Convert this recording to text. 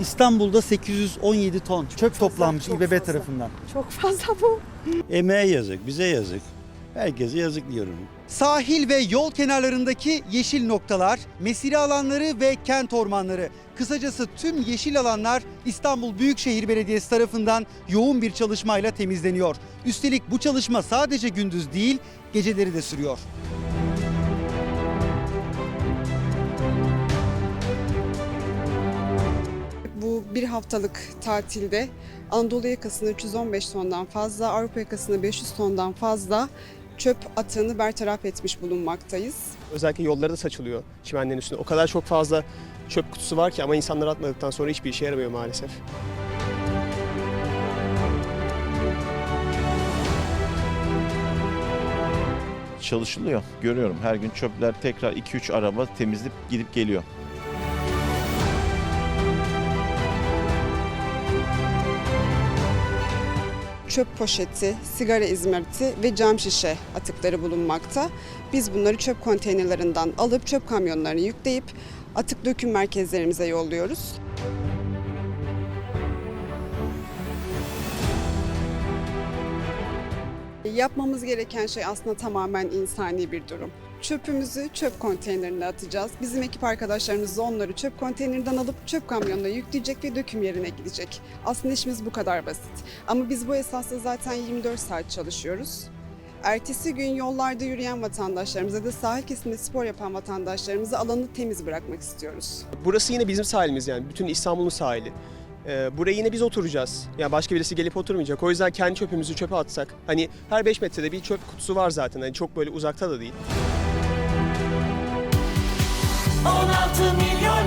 İstanbul'da 817 ton çöp toplanmış çok İBB fazla. tarafından. Çok fazla bu. Emeğe yazık, bize yazık. Herkese yazık diyorum. Sahil ve yol kenarlarındaki yeşil noktalar, mesire alanları ve kent ormanları. Kısacası tüm yeşil alanlar İstanbul Büyükşehir Belediyesi tarafından yoğun bir çalışmayla temizleniyor. Üstelik bu çalışma sadece gündüz değil, geceleri de sürüyor. Bir haftalık tatilde Anadolu yakasında 315 tondan fazla, Avrupa yakasında 500 tondan fazla çöp atığını bertaraf etmiş bulunmaktayız. Özellikle yollara da saçılıyor çimenlerin üstünde. O kadar çok fazla çöp kutusu var ki ama insanlar atmadıktan sonra hiçbir işe yaramıyor maalesef. çalışılıyor. Görüyorum her gün çöpler tekrar 2-3 araba temizleyip gidip geliyor. Çöp poşeti, sigara izmariti ve cam şişe atıkları bulunmakta. Biz bunları çöp konteynerlerinden alıp çöp kamyonlarına yükleyip atık döküm merkezlerimize yolluyoruz. Yapmamız gereken şey aslında tamamen insani bir durum. Çöpümüzü çöp konteynerine atacağız. Bizim ekip arkadaşlarımız da onları çöp konteynerinden alıp çöp kamyonuna yükleyecek ve döküm yerine gidecek. Aslında işimiz bu kadar basit. Ama biz bu esasla zaten 24 saat çalışıyoruz. Ertesi gün yollarda yürüyen vatandaşlarımıza da sahil kesiminde spor yapan vatandaşlarımıza alanı temiz bırakmak istiyoruz. Burası yine bizim sahilimiz yani. Bütün İstanbul'un sahili. Ee, buraya yine biz oturacağız. Yani başka birisi gelip oturmayacak. O yüzden kendi çöpümüzü çöpe atsak. Hani her 5 metrede bir çöp kutusu var zaten. Hani çok böyle uzakta da değil. 16 milyon